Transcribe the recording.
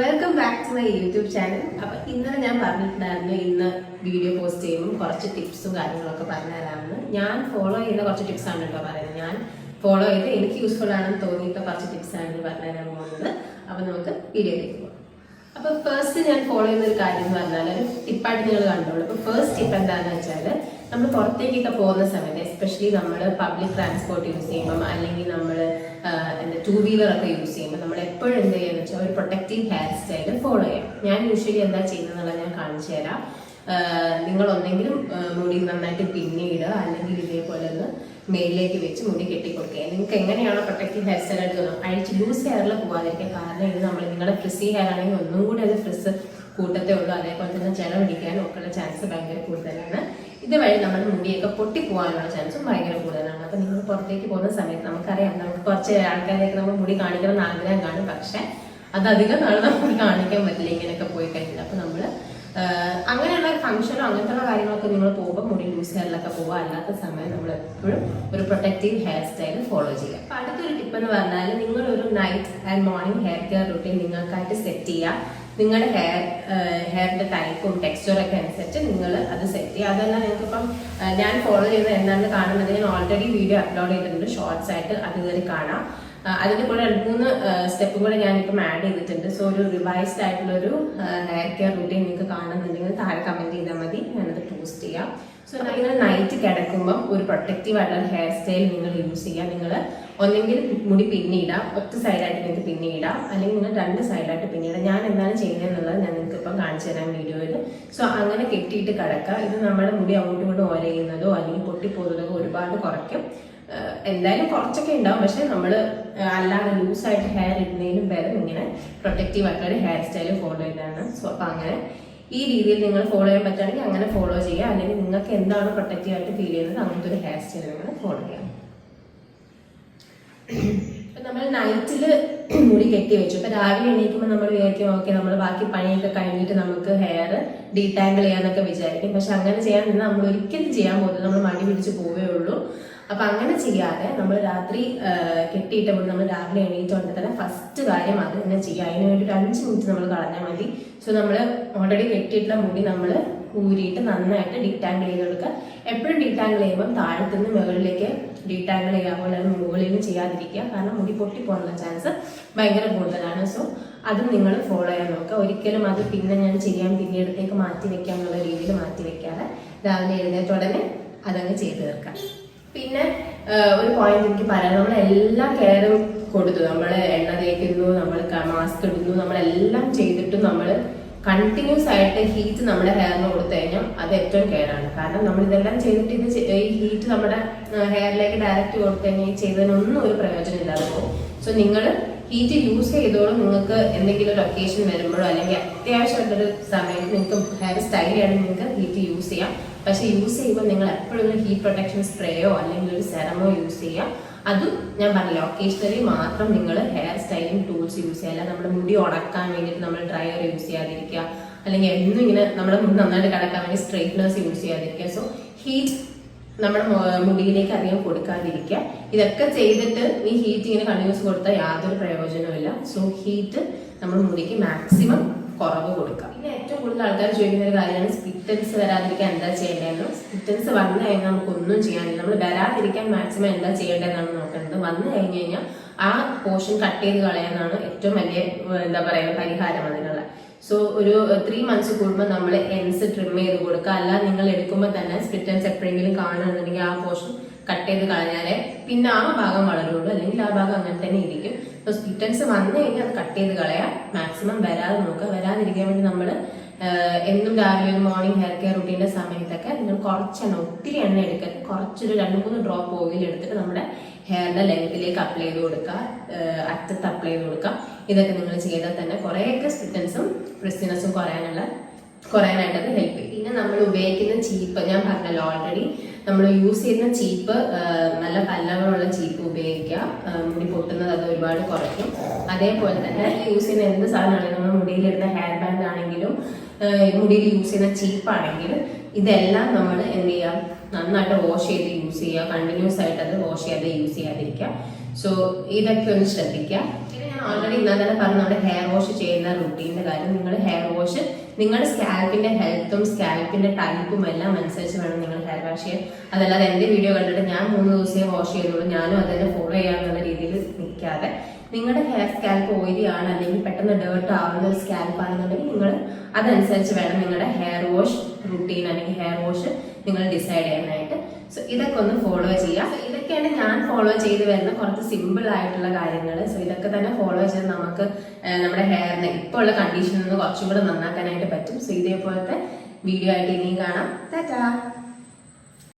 Welcome back to my YouTube channel അപ്പൊ ഇന്നലെ ഞാൻ പറഞ്ഞിട്ടുണ്ടായിരുന്നു ഇന്ന് വീഡിയോ പോസ്റ്റ് ചെയ്യുമ്പോൾ കുറച്ച് ടിപ്സും കാര്യങ്ങളൊക്കെ പറഞ്ഞുതരാമെന്ന് ഞാൻ ഫോളോ ചെയ്യുന്ന കുറച്ച് ടിപ്സ് ആണ് കേട്ടോ പറയുന്നത്. ഞാൻ ഫോളോ ചെയ്ത് എനിക്ക് യൂസ്ഫുൾ ആണെന്ന് തോന്നിയിട്ട് കുറച്ച് ടിപ്സ് ആണ് പറഞ്ഞുതരാൻ പോകുന്നത്. അപ്പൊ നമുക്ക് വീഡിയോയിലേക്ക് പോകാം. അപ്പൊ ഫസ്റ്റ് ഞാൻ ഫോളോ ചെയ്യുന്ന ഒരു കാര്യം എന്ന് പറഞ്ഞാൽ ഒരു ടിപ്പായിട്ട് നിങ്ങൾ കണ്ടോളൂ. അപ്പൊ ഫസ്റ്റ് ടിപ്പ് എന്താണെന്ന് വെച്ചാൽ നമ്മൾ പുറത്തേക്കൊക്കെ പോകുന്ന സമയത്ത് എസ്പെഷ്യലി നമ്മൾ പബ്ലിക് ട്രാൻസ്പോർട്ട് യൂസ് ചെയ്യുമ്പം അല്ലെങ്കിൽ നമ്മൾ എന്താ ടൂ വീലർ ഒക്കെ യൂസ് ചെയ്യുമ്പോൾ നമ്മൾ എപ്പോഴും എന്ത് ചെയ്യുക വെച്ചാൽ ഒരു പ്രൊട്ടക്റ്റീവ് ഹെയർ സ്റ്റൈൽ ഫോളോ ചെയ്യാം ഞാൻ യൂഷ്വലി എന്താ ചെയ്യുന്നതെന്നുള്ളത് ഞാൻ കാണിച്ചു തരാം. നിങ്ങൾ ഒന്നെങ്കിലും മുടി നന്നായിട്ട് പിന്നീട് അല്ലെങ്കിൽ ഇതേപോലെ ഒന്ന് മേലിലേക്ക് വെച്ച് മുടി കെട്ടിക്കൊടുക്കുക. നിങ്ങൾക്ക് എങ്ങനെയാണോ പ്രൊട്ടക്റ്റീവ് ഹെയർ സ്റ്റൈൽ ആയിട്ട് തോന്നുന്നത് അഴിച്ച് ലൂസ് ഹെയറിൽ പോകാതിരിക്കുക കാരണം ഇത് നമ്മൾ നിങ്ങളുടെ ഫ്രിസി ഹെയർ ആണെങ്കിൽ ഒന്നും കൂടി അത് ഫ്രിസ് കൂട്ടത്തേ ഉള്ളൂ. അതേപോലെ തന്നെ ചെല പിടിക്കാനും ഒക്കെ ഉള്ള ചാൻസ് ഭയങ്കര കൂടുതലാണ്. ഇതുവഴി നമ്മൾ മുടിയൊക്കെ പൊട്ടിപ്പോകാനുള്ള ചാൻസും ഭയങ്കര കൂടുതലാണ്. അപ്പൊ നിങ്ങൾ പുറത്തേക്ക് പോകുന്ന സമയത്ത് നമുക്കറിയാം നമുക്ക് കുറച്ച് ആൾക്കാരെയൊക്കെ നമ്മൾ മുടി കാണിക്കണം എന്ന് ആഗ്രഹം കാണും. പക്ഷേ അത് അധികം നാൾ നമുക്ക് കാണിക്കാൻ പറ്റില്ല ഇങ്ങനെയൊക്കെ പോയി കഴിഞ്ഞാൽ അപ്പൊ നമ്മൾ അങ്ങനെയുള്ള ഫംഗ്ഷനോ അങ്ങനത്തെ കാര്യങ്ങളൊക്കെ നിങ്ങൾ പോകുമ്പോൾ മുടി ലൂസ് ഹെയറിലൊക്കെ പോകുക അല്ലാത്ത സമയം നമ്മൾ എപ്പോഴും ഒരു പ്രൊട്ടക്റ്റീവ് ഹെയർ സ്റ്റൈൽ ഫോളോ ചെയ്യുക. അപ്പൊ അടുത്തൊരു ടിപ്പ് എന്ന് പറഞ്ഞാൽ നിങ്ങളൊരു night and morning hair care routine നിങ്ങൾക്കായിട്ട് set ചെയ്യുക. നിങ്ങളുടെ ഹെയർ ഹെയറിന്റെ ടൈപ്പും ടെക്സ്ചറും ഒക്കെ അനുസരിച്ച് നിങ്ങൾ അത് സെറ്റ് ചെയ്യുക. അതല്ല നിങ്ങൾക്കിപ്പം ഞാൻ ഫോളോ ചെയ്യുന്നത് എന്താണെന്ന് കാണുന്നത് ഞാൻ ഓൾറെഡി വീഡിയോ അപ്ലോഡ് ചെയ്തിട്ടുണ്ട്. ഷോർട്സ് ആയിട്ട് അത് കയറി കാണാം. ആഹ് അതിന്റെ കൂടെ രണ്ട് മൂന്ന് സ്റ്റെപ്പും കൂടെ ഞാനിപ്പം ആഡ് ചെയ്തിട്ടുണ്ട്. സോ ഒരു റിവൈസ്ഡ് ആയിട്ടുള്ള ഒരു ഹെയർ കെയർ റൂട്ടീൻ നിങ്ങൾക്ക് കാണുന്നുണ്ടെങ്കിൽ താഴെ കമന്റ് ചെയ്താൽ മതി. ഞാനത് പോസ്റ്റ് ചെയ്യാം. സോ നിങ്ങൾ നൈറ്റ് കിടക്കുമ്പം ഒരു പ്രൊട്ടക്റ്റീവ് ആയിട്ടുള്ള ഹെയർ സ്റ്റൈൽ നിങ്ങൾ യൂസ് ചെയ്യുക നിങ്ങൾ ഒന്നെങ്കിൽ മുടി പിന്നിടാം ഒറ്റ സൈഡായിട്ട് നിങ്ങൾക്ക് പിന്നിടാം അല്ലെങ്കിൽ നിങ്ങൾ രണ്ട് സൈഡായിട്ട് പിന്നിടാം ഞാൻ എന്താണ് ചെയ്യുന്നതെന്നുള്ളത് ഞാൻ നിങ്ങൾക്ക് ഇപ്പം കാണിച്ചു തരാം വീഡിയോയിൽ. സോ അങ്ങനെ കെട്ടിയിട്ട് കിടക്കുക. ഇത് നമ്മുടെ മുടി അങ്ങോട്ടും ഇങ്ങോട്ടും ഓരയുന്നതോ അല്ലെങ്കിൽ പൊട്ടിപ്പോകുന്നതോ ഒരുപാട് കുറയ്ക്കും. എന്തായാലും കുറച്ചൊക്കെ ഉണ്ടാവും. പക്ഷെ നമ്മൾ അല്ലാതെ ലൂസായിട്ട് ഹെയർ ഇടുന്നതിനും വേറെ ഇങ്ങനെ പ്രൊട്ടക്റ്റീവ് ആയിട്ടുള്ള ഹെയർ സ്റ്റൈൽ ഫോളോ ചെയ്താണ് സോ അപ്പം അങ്ങനെ ഈ രീതിയിൽ നിങ്ങൾ ഫോളോ ചെയ്യാൻ പറ്റുകയാണെങ്കിൽ അങ്ങനെ ഫോളോ ചെയ്യുക. അല്ലെങ്കിൽ നിങ്ങൾക്ക് എന്താണ് പ്രൊട്ടക്റ്റീവ് ആയിട്ട് ഫീൽ ചെയ്യുന്നത് അങ്ങനത്തെ ഒരു ഹെയർ സ്റ്റൈൽ നിങ്ങൾ ഫോളോ ചെയ്യാം ഇപ്പം നമ്മൾ നൈറ്റിൽ മുടി കെട്ടി വെച്ചു. ഇപ്പം രാവിലെ എണീക്കുമ്പോൾ നമ്മൾ വിചാരിക്കും ഓക്കെ നമ്മൾ ബാക്കി പണിയൊക്കെ കഴിഞ്ഞിട്ട് നമുക്ക് ഹെയർ ഡീടാങ്കിൾ ചെയ്യാന്നൊക്കെ വിചാരിക്കും. പക്ഷെ അങ്ങനെ ചെയ്യാൻ നിന്ന് നമ്മൾ ഒരിക്കലും ചെയ്യാൻ പോകുന്നത് നമ്മൾ മടി പിടിച്ച് പോവേ ഉള്ളൂ. അപ്പൊ അങ്ങനെ ചെയ്യാതെ നമ്മൾ രാത്രി കെട്ടിയിട്ടപ്പോൾ കെട്ടിയിട്ട നമ്മൾ രാവിലെ എണീറ്റുകൊണ്ട് തന്നെ ഫസ്റ്റ് കാര്യം അത് തന്നെ ചെയ്യുക അതിന് വേണ്ടി ഒരു അഞ്ച് മിനിറ്റ് നമ്മൾ കളഞ്ഞാൽ മതി. സോ നമ്മൾ ഓൾറെഡി കെട്ടിയിട്ടുള്ള മുടി നമ്മൾ കൂരിയിട്ട് നന്നായിട്ട് ഡീറ്റാങ്കിൾ ചെയ്ത് കൊടുക്കുക. എപ്പോഴും ഡീറ്റാങ്കിൾ ചെയ്യുമ്പോൾ താഴത്തുനിന്ന് മുകളിലേക്ക് ഡീറ്റാങ്കിൾ ചെയ്യാൻ പോലെ മുകളിൽ നിന്ന് ചെയ്യാതിരിക്കുക. കാരണം മുടി പൊട്ടിപ്പോകാനുള്ള ചാൻസ് ഭയങ്കര കൂടുതലാണ്. സോ അതും നിങ്ങൾ ഫോളോ ചെയ്യാൻ നോക്കുക. ഒരിക്കലും അത് പിന്നെ ഞാൻ ചെയ്യാൻ പിന്നീടത്തേക്ക് മാറ്റി വെക്കാം എന്നുള്ള രീതിയിൽ മാറ്റി വെക്കാതെ രാവിലെ എഴുന്നേറ്റ ഉടനെ അതങ്ങ് ചെയ്ത് തീർക്കാം പിന്നെ ഒരു പോയിന്റ് എനിക്ക് പറയാം നമ്മൾ എല്ലാ കെയറും കൊടുത്തു. നമ്മൾ എണ്ണ തേക്കുന്നു നമ്മൾ മാസ്ക് ഇടുന്നു നമ്മളെല്ലാം ചെയ്തിട്ടും നമ്മൾ കണ്ടിന്യൂസ് ആയിട്ട് ഹീറ്റ് നമ്മുടെ ഹെയറിന് കൊടുത്തു കഴിഞ്ഞാൽ അത് ഏറ്റവും കെയർ ആണ്. കാരണം നമ്മൾ ഇതെല്ലാം ചെയ്തിട്ട് ഇത് ഈ ഹീറ്റ് നമ്മുടെ ഹെയറിലേക്ക് ഡയറക്റ്റ് കൊടുത്തു കഴിഞ്ഞാൽ ചെയ്തതിനൊന്നും ഒരു പ്രയോജനം ഇല്ലാതെ പോകും. സോ നിങ്ങൾ ഹീറ്റ് യൂസ് ചെയ്തോളും നിങ്ങൾക്ക് എന്തെങ്കിലും ഒരു ഒക്കേഷൻ വരുമ്പോഴോ അല്ലെങ്കിൽ അത്യാവശ്യമായിട്ടൊരു സമയത്ത് നിങ്ങൾക്ക് ഹെയർ സ്റ്റൈൽ ചെയ്യണമെങ്കിൽ നിങ്ങൾക്ക് ഹീറ്റ് യൂസ് ചെയ്യാം. പക്ഷേ യൂസ് ചെയ്യുമ്പോൾ നിങ്ങൾ എപ്പോഴും ഒരു ഹീറ്റ് പ്രൊട്ടക്ഷൻ സ്പ്രേയോ അല്ലെങ്കിൽ ഒരു സെറമോ യൂസ് ചെയ്യാം അതും ഞാൻ പറഞ്ഞില്ല ഒക്കേഷണലി മാത്രം നിങ്ങൾ ഹെയർ സ്റ്റൈലിംഗ് ടൂൾസ് യൂസ് ചെയ്യുക. അല്ലെങ്കിൽ നമ്മുടെ മുടി ഉണക്കാൻ വേണ്ടിയിട്ട് നമ്മൾ ഡ്രയർ യൂസ് ചെയ്യാതിരിക്കുക. അല്ലെങ്കിൽ എന്നും ഇങ്ങനെ നമ്മുടെ മുടി നന്നായിട്ട് കിടക്കാൻ വേണ്ടി സ്ട്രെയിറ്റ്നേഴ്സ് യൂസ് ചെയ്യാതിരിക്കുക. സോ ഹീറ്റ് നമ്മുടെ മുടിയിലേക്ക് അധികം കൊടുക്കാതിരിക്കുക. ഇതൊക്കെ ചെയ്തിട്ട് ഈ ഹീറ്റ് ഇങ്ങനെ കണ്ടിന്യൂസ് കൊടുത്താൽ യാതൊരു പ്രയോജനവുമില്ല. സോ ഹീറ്റ് നമ്മൾ മുടിക്ക് മാക്സിമം കുറവ് കൊടുക്കുക പിന്നെ ഏറ്റവും കൂടുതൽ ആൾക്കാർ ചോദിക്കുന്ന ഒരു കാര്യമാണ് സ്പിറ്റൻസ് വരാതിരിക്കാൻ എന്താ ചെയ്യേണ്ടതെന്ന്. സ്പിറ്റൻസ് വന്നു കഴിഞ്ഞാൽ നമുക്ക് ഒന്നും ചെയ്യാനില്ല. നമ്മൾ വരാതിരിക്കാൻ മാക്സിമം എന്താ ചെയ്യേണ്ടതെന്നാണ് നോക്കേണ്ടത്. വന്നു കഴിഞ്ഞ് കഴിഞ്ഞാൽ ആ പോർഷൻ കട്ട് ചെയ്ത് കളയാനാണ് ഏറ്റവും വലിയ എന്താ പറയുക പരിഹാരം അതിനുള്ള. സോ ഒരു ത്രീ മന്ത്സ് കൂടുമ്പോൾ നമ്മൾ എൻസ് ട്രിം ചെയ്ത് കൊടുക്കുക. അല്ല നിങ്ങൾ എടുക്കുമ്പോൾ തന്നെ സ്പ്ലിറ്റൻസ് എപ്പോഴെങ്കിലും കാണുകയാണെന്നുണ്ടെങ്കിൽ ആ പോർഷൻ കട്ട് ചെയ്ത് കളഞ്ഞാലേ പിന്നെ ആ ഭാഗം വളരുള്ളൂ. അല്ലെങ്കിൽ ആ ഭാഗം അങ്ങനെ തന്നെ ഇരിക്കും. അപ്പോൾ സ്പ്ലിറ്റൻസ് വന്നു കഴിഞ്ഞാൽ അത് കട്ട് ചെയ്ത് കളയാം. മാക്സിമം വരാതെ നോക്കുക. വരാതിരിക്കാൻ വേണ്ടി നമ്മൾ എന്നും രാവിലെ ഒരു മോർണിംഗ് ഹെയർ കെയർ റുട്ടീന്റെ സമയത്തൊക്കെ നിങ്ങൾ കുറച്ചെണ്ണ ഒത്തിരി എണ്ണ എടുക്കരുത് കുറച്ചൊരു രണ്ട് മൂന്ന് ഡ്രോപ്പ് ഓയിൽ എടുത്തിട്ട് നമ്മുടെ ഹെയറിന്റെ ലെങ്ത്തിലേക്ക് അപ്ലൈ ചെയ്ത് കൊടുക്കുക. അറ്റത്ത് അപ്ലൈ ചെയ്ത് കൊടുക്കുക. ഇതൊക്കെ നിങ്ങൾ ചെയ്താൽ തന്നെ കുറേയൊക്കെ സ്പിറ്റൻസും ക്രിസ്റ്റിനസും കുറയാനുള്ള കുറയാനായിട്ടത് ഹെൽപ്പ് ചെയ്യും. പിന്നെ നമ്മൾ ഉപയോഗിക്കുന്ന ചീപ്പ് ഞാൻ പറഞ്ഞല്ലോ ഓൾറെഡി നമ്മൾ യൂസ് ചെയ്യുന്ന ചീപ്പ് നല്ല പല്ലകളുള്ള ചീപ്പ് ഉപയോഗിക്കുക. മുടി പൊട്ടുന്നത് അത് ഒരുപാട് കുറയ്ക്കും. അതേപോലെ തന്നെ യൂസ് ചെയ്യുന്ന എന്ത് സാധനമാണെങ്കിലും നമ്മൾ മുടിയിലിടുന്ന ഹെയർ ബാൻഡ് ആണെങ്കിലും മുടിയിൽ യൂസ് ചെയ്യുന്ന ചീപ്പാണെങ്കിൽ ഇതെല്ലാം നമ്മൾ എന്ത് ചെയ്യുക നന്നായിട്ട് വാഷ് ചെയ്ത് യൂസ് ചെയ്യുക. കണ്ടിന്യൂസ് ആയിട്ട് അത് വാഷ് ചെയ്യാതെ യൂസ് ചെയ്യാതിരിക്കുക. സോ ഇതൊക്കെ ഒന്ന് ശ്രദ്ധിക്കുക. പിന്നെ ഞാൻ ഓൾറെഡി ഇന്നലെ തന്നെ പറഞ്ഞു നമ്മുടെ ഹെയർ വാഷ് ചെയ്യുന്ന റുട്ടീന്റെ കാര്യം. നിങ്ങൾ ഹെയർ വാഷ് നിങ്ങളുടെ സ്കാൽപ്പിന്റെ ഹെൽത്തും സ്കാൽപ്പിന്റെ ടൈപ്പും എല്ലാം അനുസരിച്ച് വേണം നിങ്ങൾ ഹെയർ വാഷ് ചെയ്യാൻ. അതല്ലാതെ എന്റെ വീഡിയോ കണ്ടിട്ട് ഞാൻ മൂന്ന് ദിവസമേ വാഷ് ചെയ്യുന്നുള്ളൂ. ഞാനും അതിനെ ഫോളോ ചെയ്യാമെന്നുള്ള രീതിയിൽ നിൽക്കാതെ നിങ്ങളുടെ ഹെയർ സ്കാൽപ്പ് ഓയിലി ആണ് അല്ലെങ്കിൽ പെട്ടെന്ന് ഡേർട്ട് ആവുന്ന ഒരു സ്കാൽപ്പ് ആണെന്നുണ്ടെങ്കിൽ നിങ്ങൾ അതനുസരിച്ച് വേണം നിങ്ങളുടെ ഹെയർ വാഷ് റുട്ടീൻ അല്ലെങ്കിൽ ഹെയർ വാഷ് നിങ്ങൾ ഡിസൈഡ് ചെയ്യാനായിട്ട്. സോ ഇതൊക്കെ ഒന്ന് ഫോളോ ചെയ്യാം സോ ഇതൊക്കെയാണ് ഞാൻ ഫോളോ ചെയ്ത് വരുന്ന കുറച്ച് സിമ്പിൾ ആയിട്ടുള്ള കാര്യങ്ങൾ സോ ഇതൊക്കെ തന്നെ ഫോളോ ചെയ്ത് നമുക്ക് നമ്മുടെ ഹെയറിനെ ഇപ്പോൾ ഉള്ള കണ്ടീഷനിൽ നിന്ന് കുറച്ചും കൂടെ നന്നാക്കാനായിട്ട് പറ്റും. സോ ഇതേപോലത്തെ വീഡിയോ ആയിട്ട് ഇനിയും കാണാം. ടാറ്റാ